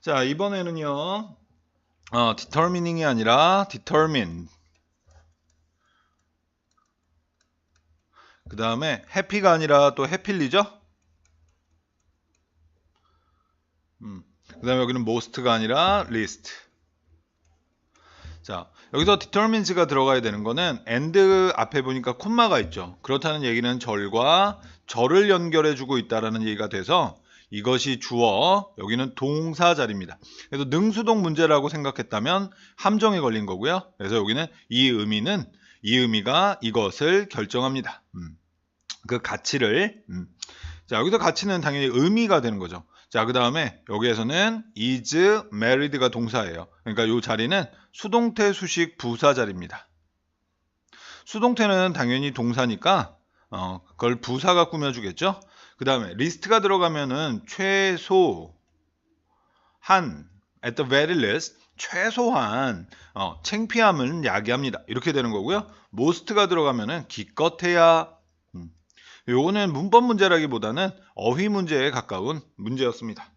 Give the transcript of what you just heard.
자, 이번에는요. 어, determining이 아니라 determine. 그 다음에 happy가 아니라 또 happy리죠? 음. 그 다음에 여기는 most가 아니라 least. 자, 여기서 determines가 들어가야 되는 거는 and 앞에 보니까 콤마가 있죠. 그렇다는 얘기는 절과 절을 연결해 주고 있다라는 얘기가 돼서 이것이 주어, 여기는 동사 자리입니다. 그래서 능수동 문제라고 생각했다면 함정에 걸린 거고요. 그래서 여기는 이 의미는 이 의미가 이것을 결정합니다. 음. 그 가치를 음. 자 여기서 가치는 당연히 의미가 되는 거죠. 자 그 다음에 여기에서는 is married가 동사예요. 그러니까 이 자리는 수동태 수식 부사 자리입니다. 수동태는 당연히 동사니까 어, 그걸 부사가 꾸며주겠죠. 그 다음에 리스트가 들어가면은 최소 한 at the very least 최소한 어, 창피함은 야기합니다. 이렇게 되는 거고요. most가 들어가면은 기껏해야 음. 요거는 문법 문제라기보다는 어휘 문제에 가까운 문제였습니다.